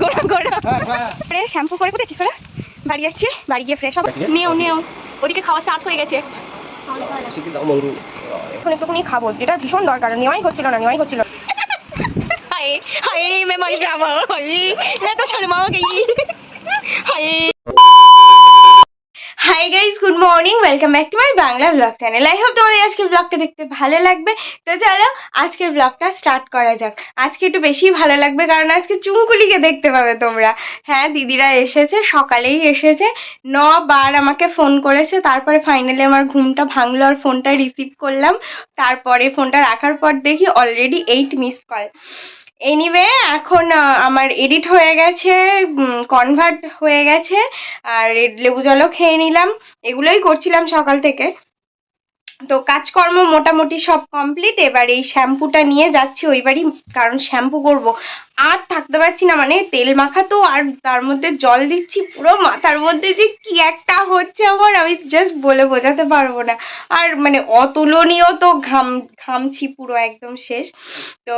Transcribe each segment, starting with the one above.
গোড়া গোড়া আরে শ্যাম্পু করে কোথায় তোরা বাড়ি যাচ্ছি বাড়ি গিয়ে ফ্রেশ হবে। নেও নেও। ওদিকে খাওয়া স্টার্ট হয়ে গেছে। এখন একটুখানি খাব। যেটা ভীষণ দরকার। নেওয়াই হচ্ছিল না নেওয়াই হচ্ছিল হায় হায় মে মর জামা হায় মে তো শর্মাও গেই। Hi. Morning, welcome back to my Bangla blog channel. I hope তোমাদের আজকের ব্লগটা দেখতে ভালো লাগবে। তো চলো, আজকের ব্লগটা স্টার্ট করা যাক। আজকে একটু বেশি ভালো লাগবে, কারণ আজকে চুমকুলিকে দেখতে পাবে তোমরা। হ্যাঁ দিদিরা এসেছে, সকালেই এসেছে। ন বার আমাকে ফোন করেছে, তারপরে ফাইনালি আমার ঘুমটা ভাঙলো আর ফোনটা রিসিভ করলাম। তারপরে ফোনটা রাখার পর দেখি already eight miss call anyway এখন আমার এডিট হয়ে গেছে কনভার্ট হয়ে গেছে, আর লেবু জলও খেয়ে নিলাম। এগুলোই করছিলাম সকাল থেকে। তো কাজকর্ম মোটামুটি সব কমপ্লিট এবার এই শ্যাম্পুটা নিয়ে যাচ্ছি ওই বাড়ি, কারণ শ্যাম্পু করব। আর থাকতে পারছি না মানে তেল মাখা তো, আর তার মধ্যে জল দিচ্ছি, পুরো মাথার মধ্যে যে কি একটা হচ্ছে আমার, আমি জাস্ট বলে বোঝাতে পারব না। আর মানে অতুলনীয় তো ঘাম, ঘামছি পুরো একদম শেষ। তো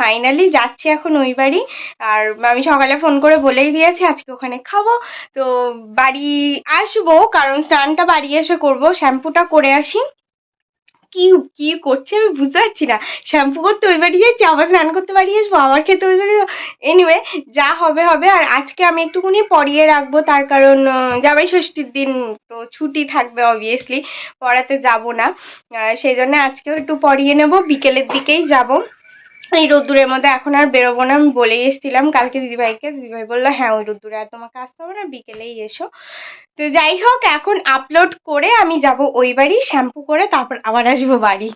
ফাইনালি যাচ্ছি এখন ওই বাড়ি। আর আমি সকালে ফোন করে বলেই দিয়েছি, আজকে ওখানে খাব। তো বাড়ি আসব, কারণ স্নানটা বাড়ি এসে করব, শ্যাম্পুটা করে আসি। কি কি করছে আমি বুঝতে পারছি না। শ্যাম্পু করতে ওই বাড়ি যাচ্ছি, আবার স্নান করতে বাড়ি আসব, আবার খেতে ওই বাড়ি এনিওয়ে যা হবে হবে। আর আজকে আমি একটুকুনি পরিয়ে রাখব, তার কারণ যাবাই ষষ্ঠীর দিন তো ছুটি থাকবে অবভিয়াসলি পড়াতে যাব না। সেই জন্য আজকেও একটু পড়িয়ে নেব, বিকেলের দিকেই যাব। এই রোদ্দুরের মধ্যে এখন আর বেরোবো না আমি বলেই এসেছিলাম কালকে দিদিভাইকে। দিদিভাই বলল হ্যাঁ ওই রোদ্দুরে আর তোমাকে আসতে হবে না বিকেলেই এসো। তো যাই হোক এখন আপলোড করে আমি যাব ওই বাড়ি শ্যাম্পু করে তারপর আবার আসব বাড়ি।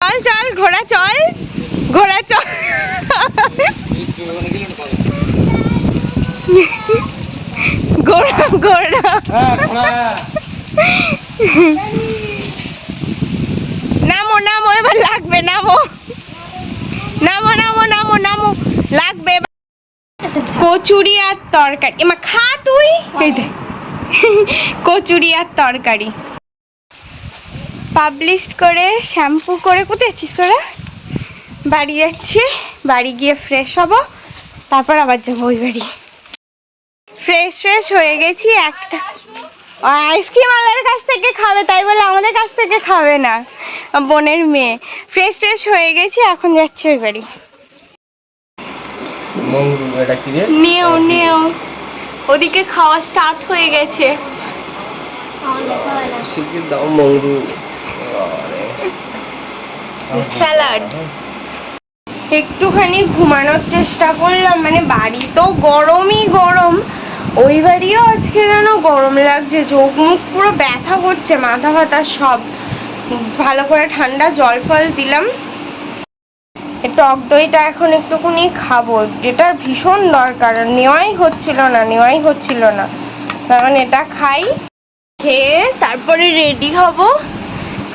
চল চল ঘোড়া চল ঘোড়া চল। ঘোড়া ঘোড়া নামো নামো এবার লাগবে নামো নামো নামো নামো নামো লাগবে এবার। কচুরি আর তরকারি। এমা খা তুই। কচুরি আর তরকারি। পাবলিশ করে শ্যাম্পু করে কোথায় আছিস তোরা? বাড়ি যাচ্ছি বাড়ি গিয়ে ফ্রেশ হব তারপর আবার যাব ওই বাড়ি। ফ্রেশ ফ্রেশ হয়ে গেছি একটা আইসক্রিম আলার কাছ থেকে খাবে তাই বলে আমাদের কাছ থেকে খাবে না বোনের মেয়ে। ফ্রেশ ফ্রেশ হয়ে গেছি এখন যাচ্ছি ওই বাড়ি। এটা কি রে? নেও নেও। ওদিকে খাওয়া স্টার্ট হয়ে গেছে। দাও স্যালাড। একটুখানি ঘুমানোর চেষ্টা করলাম মানে বাড়ি তো গরমই গরম। ওই বাড়িও আজকে যেন গরম লাগছে চোখ মুখ পুরো ব্যথা করছে মাথা ফাথা সব। ভালো করে ঠান্ডা জল ফল দিলাম। টক দইটা এখন একটুখানি খাব। যেটা ভীষণ দরকার নেওয়াই হচ্ছিল না, নেওয়াই হচ্ছিল না। কারণ এটা খাই, খেয়ে তারপরে রেডি হব,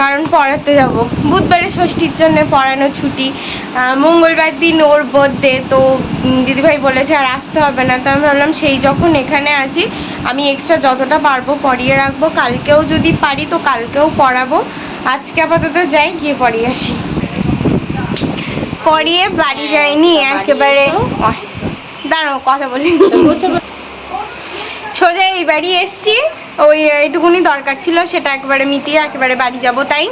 কারণ পড়াতে যাব। বুধবারে ষষ্ঠীর জন্য পড়ানো ছুটি। মঙ্গলবার দিন ওর বার্থডে তো দিদিভাই বলেছে আর আসতে হবে না। তো আমি ভাবলাম, সেই যখন এখানে আছি, আমি এক্সট্রা যতটা পারব পড়িয়ে রাখব। কালকেও যদি পারি, তো কালকেও পড়াবো। আজকে আপাতত যাই, গিয়ে পড়িয়ে আসি। পড়িয়ে বাড়ি যাইনি একেবারে দাঁড়াও কথা বলি। সোজা এই বাড়ি এসছি। ওই এইটুকুনি দরকার ছিল সেটা একবারে মিটিয়ে একেবারে বাড়ি যাব তাই।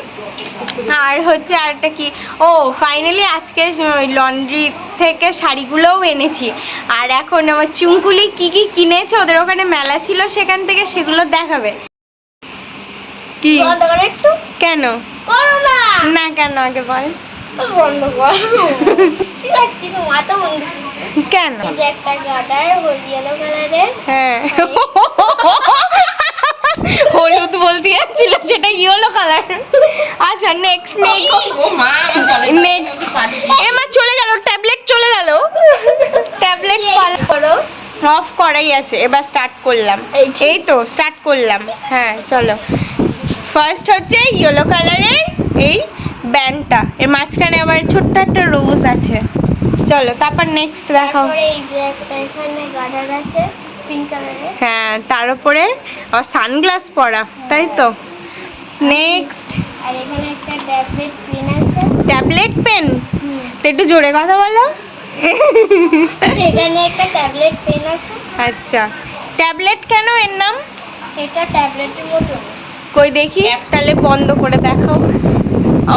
আর হচ্ছে আরেকটা কি ও ফাইনালি আজকে ওই লন্ড্রি থেকে শাড়িগুলোও এনেছি। আর এখন আমার চুমকুলি কি কি কিনেছে ওদের ওখানে মেলা ছিল সেখান থেকে সেগুলো দেখাবে। কি? কেন? না কেন আগে বল। বন্ধ কর বুঝতে পারছি না মাথা বন্ধ কেন একটা কালারের হ্যাঁ হলুদ বলতে যাচ্ছিল সেটা ইয়েলো কালার আচ্ছা নেক্সট নেক্সট নেক্সট এমা চলে গেল ট্যাবলেট চলে গেল। ট্যাবলেট করো। অফ করাই আছে এবার স্টার্ট করলাম। এই এই তো স্টার্ট করলাম। হ্যাঁ চলো। ফার্স্ট হচ্ছে ইয়েলো কালারের এই ব্যান্ডটা। এর মাঝখানে আবার ছোট্ট একটা রোজ আছে। চলো তারপর নেক্সট দেখাও। এই যে একটা এখানে গার্ডার আছে পিঙ্ক কালারের হ্যাঁ তার উপরে সানগ্লাস পরা তাই তো? নেক্সট আর এখানে একটা ট্যাবলেট পেন আছে। ট্যাবলেট পেন একটু জোরে কথা বলো। এখানে একটা ট্যাবলেট পেন আছে। আচ্ছা। ট্যাবলেট কেন এর নাম? এটা ট্যাবলেটের মতো। কই দেখি তাহলে বন্ধ করে দেখাও।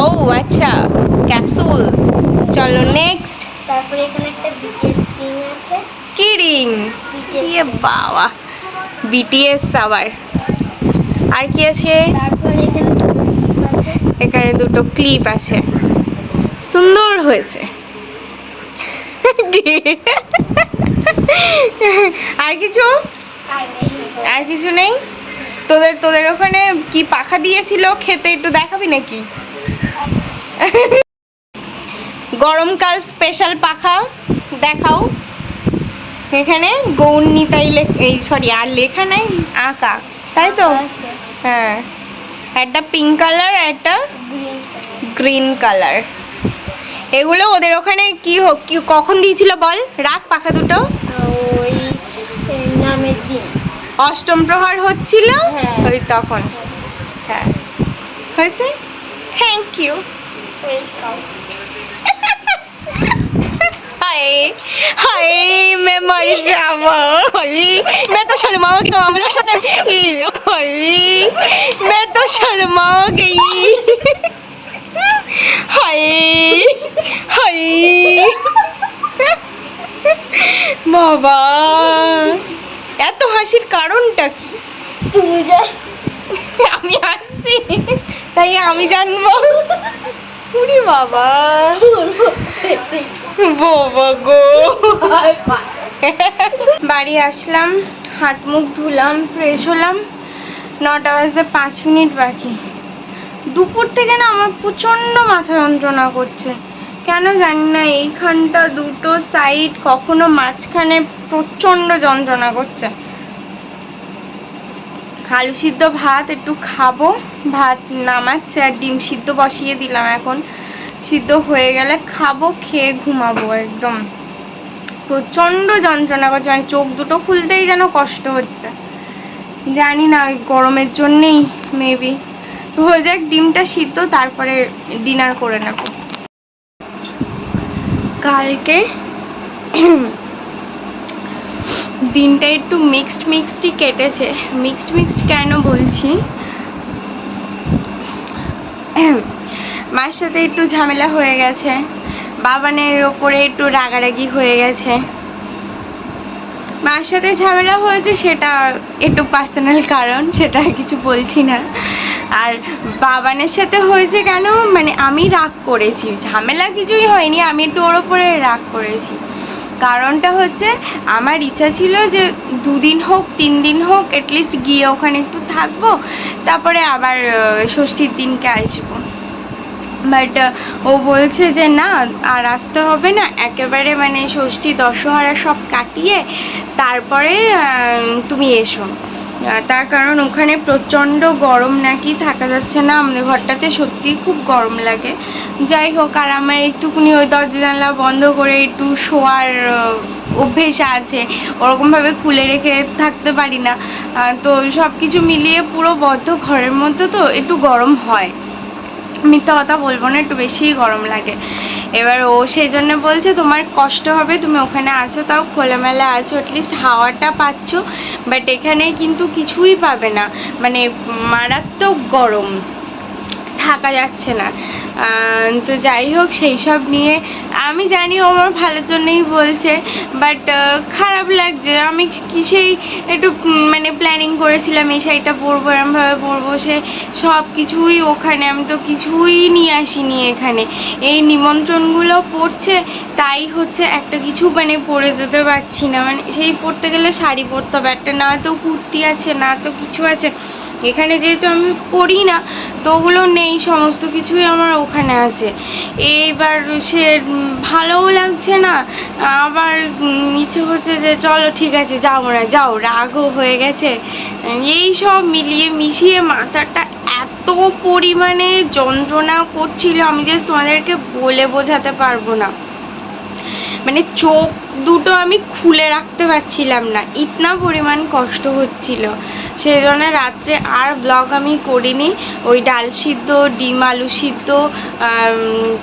ও আচ্ছা। ক্যাপসুল। চলো নেক্সট তারপরে এখানে একটা বিটিএস স্ট্রিং আছে। কি রিং বিটিএস ইয়ে বাবা। বিটিএস আবার। আর কি আছে? তারপরে এখানে দুটো ক্লিপ আছে। এখানে দুটো ক্লিপ আছে। সুন্দর হয়েছে। আর কিছু? আর কিছু নেই? তোদের তোদের ওখানে কি পাখা দিয়েছিল খেতে? একটু দেখাবি নাকি? গরমকাল স্পেশাল পাখা দেখাও। এখানে গৌর নিতাই এই সরি আর লেখা নাই আঁকা। তাই তো? হ্যাঁ। একটা পিঙ্ক কালার একটা গ্রিন কালার এগুলো ওদের ওখানে কি হোক কি কখন দিয়েছিল বল? রাখ পাখা দুটো? ওই নামের দিন। অষ্টম প্রহার হচ্ছিল? হ্যাঁ। ওই তখন। হ্যাঁ। হয়েছে? থ্যাংক ইউ ওয়েলকাম हाय हाय मैं मर जावा हाय मैं तो शर्मा गया मेरे साथ हाय मैं तो शर्मा गई हाय हाय বাবা এত হাসির কারণটা কি তুমি যা আমি তাই আমি জানব। উরি বাবা। বাবা গো। বাড়ি আসলাম, হাত মুখ ধুলাম ফ্রেশ হলাম। নটা বাজতে পাঁচ মিনিট বাকি। দুপুর থেকে না আমার প্রচণ্ড মাথা যন্ত্রণা করছে। কেন জানি না, এইখানটা দুটো সাইড কখনো মাঝখানে প্রচণ্ড যন্ত্রণা করছে। আলু সিদ্ধ ভাত, একটু খাব। ভাত নামাচ্ছে আর ডিম সিদ্ধ বসিয়ে দিলাম এখন। সিদ্ধ হয়ে গেলে খাব, খেয়ে ঘুমাবো একদম। প্রচণ্ড যন্ত্রণা করছে মানে চোখ দুটো খুলতেই যেন কষ্ট হচ্ছে। জানি না, ওই গরমের জন্যেই মেবি তো হয়ে যাক, ডিমটা সিদ্ধ, তারপরে ডিনার করে নেব। কালকে দিনটা একটু মিক্সড মিক্সডই কেটেছে। মিক্সড মিক্সড কেন বলছি? মার সাথে একটু ঝামেলা হয়ে গেছে। বাবানের ওপরে একটু রাগারাগি হয়ে গেছে। মার সাথে ঝামেলা হয়েছে সেটা একটু পার্সোনাল কারণ, সেটা কিছু বলছি না। আর বাবানের সাথে হয়েছে কেন? মানে আমি রাগ করেছি। ঝামেলা কিছুই হয়নি, আমি একটু ওর ওপরে রাগ করেছি। কারণটা হচ্ছে আমার ইচ্ছা ছিল যে দুদিন হোক তিন দিন হোক অ্যাটলিস্ট গিয়ে ওখানে একটু থাকব, তারপরে আবার ষষ্ঠীর দিনকে আসব। বাট ও বলছে যে না, আর আসতে হবে না, একেবারে মানে ষষ্ঠী, দশহরা সব কাটিয়ে তারপরে তুমি এসো। তার কারণ ওখানে প্রচণ্ড গরম নাকি থাকা যাচ্ছে না। আমাদের ঘরটাতে সত্যিই খুব গরম লাগে। যাই হোক, আর আমার একটুখানি ওই দরজা জানলা বন্ধ করে একটু শোয়ার অভ্যেস আছে। ওরকমভাবে খুলে রেখে থাকতে পারি না। তো সব কিছু মিলিয়ে পুরো বদ্ধ ঘরের মধ্যে তো একটু গরম হয়। মিথ্যা কথা বলব না, একটু বেশিই গরম লাগে। এবার ও সেই জন্য বলছে, তোমার কষ্ট হবে, তুমি ওখানে আছো, তাও খোলামেলা আছো অ্যাটলিস্ট হাওয়াটা পাচ্ছ বাট এখানে কিন্তু কিছুই পাবে না মানে মারাত্মক গরম, থাকা যাচ্ছে না। তো যাই হোক, সেই সব নিয়ে আমি জানি ও আমার ভালোর জন্যই বলছে বাট খারাপ লাগছে। আমি কি সেই একটু মানে প্ল্যানিং করেছিলাম, এই শাড়িটা পরবো, এরমভাবে পরবো, সে সব কিছুই ওখানে, আমি তো কিছুই নিয়ে আসিনি এখানে। এই নিমন্ত্রণগুলো পড়ছে, তাই হচ্ছে একটা কিছু মানে পরে যেতে পারছি না। মানে সেই পরতে গেলে শাড়ি পরতে হবে, একটা না তো কুর্তি আছে, না তো কিছু আছে। এখানে যেহেতু আমি পড়ি না, তো ওগুলো নেই, সমস্ত কিছুই আমার ওখানে আছে। এইবার সে ভালোও লাগছে না। আবার ইচ্ছে হচ্ছে যে, চলো, ঠিক আছে, যাও না, যাও, রাগও হয়ে গেছে। এই সব মিলিয়ে মিশিয়ে মাথাটা এত পরিমাণে যন্ত্রণা করছিল, আমি যে তোমাদেরকে বলে বোঝাতে পারব না। মানে চোখ দুটো আমি খুলে রাখতে পারছিলাম না। ইতনা পরিমাণ কষ্ট হচ্ছিল। সেই জন্য রাত্রে আর ব্লগ আমি করিনি। ওই ডাল সিদ্ধ, ডিম আলু সিদ্ধ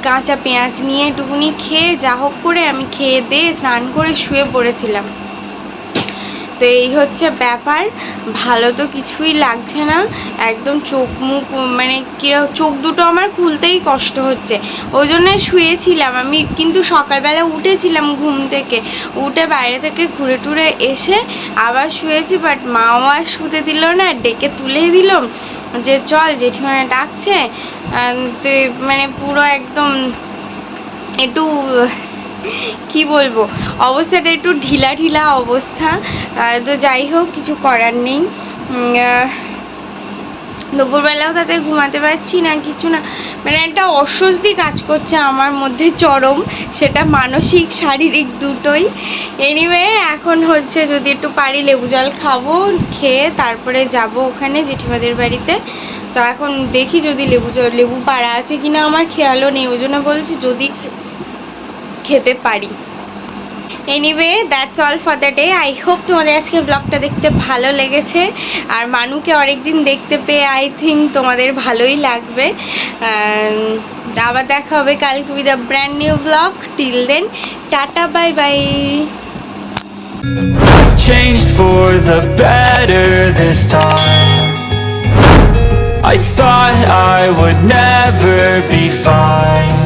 কাঁচা পেঁয়াজ নিয়ে একটুকুনি খেয়ে যা হোক করে আমি খেয়ে দিয়ে স্নান করে শুয়ে পড়েছিলাম। তো এই হচ্ছে ব্যাপার। ভালো তো কিছুই লাগছে না। একদম চোখ মুখ মানে চোখ দুটো আমার খুলতেই কষ্ট হচ্ছে। ওই জন্য শুয়েছিলাম আমি, কিন্তু সকালবেলা উঠেছিলাম ঘুম থেকে। উঠে বাইরে থেকে ঘুরে টুরে এসে আবার শুয়েছি বাট মাও আর শুতে দিল না, ডেকে তুলে দিল যে, চল, জেঠিমারা ডাকছে। তুই মানে পুরো একদম একটু কি বলব? অবস্থাটা একটু ঢিলা ঢিলা অবস্থা। তো যাই হোক, কিছু করার নেই। দুপুরবেলাও তাতে ঘুমাতে পারছি না, কিছু না। মানে একটা অস্বস্তি কাজ করছে আমার মধ্যে চরম, সেটা মানসিক, শারীরিক দুটোই। এনিওয়ে এখন হচ্ছে যদি একটু পারি লেবু জল খাব, খেয়ে তারপরে যাব ওখানে জেঠিমাদের বাড়িতে। তো এখন দেখি যদি লেবু জল, লেবু পাড়া আছে কিনা, আমার খেয়ালও নেই। ওই জন্য বলছি যদি খেতে পারি। Anyway that's all for the day I hope তোমাদের আজকে ব্লগটা দেখতে ভালো লেগেছে। আর মানুকে অনেকদিন দেখতে পেয়ে আই থিঙ্ক তোমাদের ভালোই লাগবে। আবার দেখা হবে কালকে with a brand new blog till then tata bye bye changed for the better this time. I thought I would never be fine.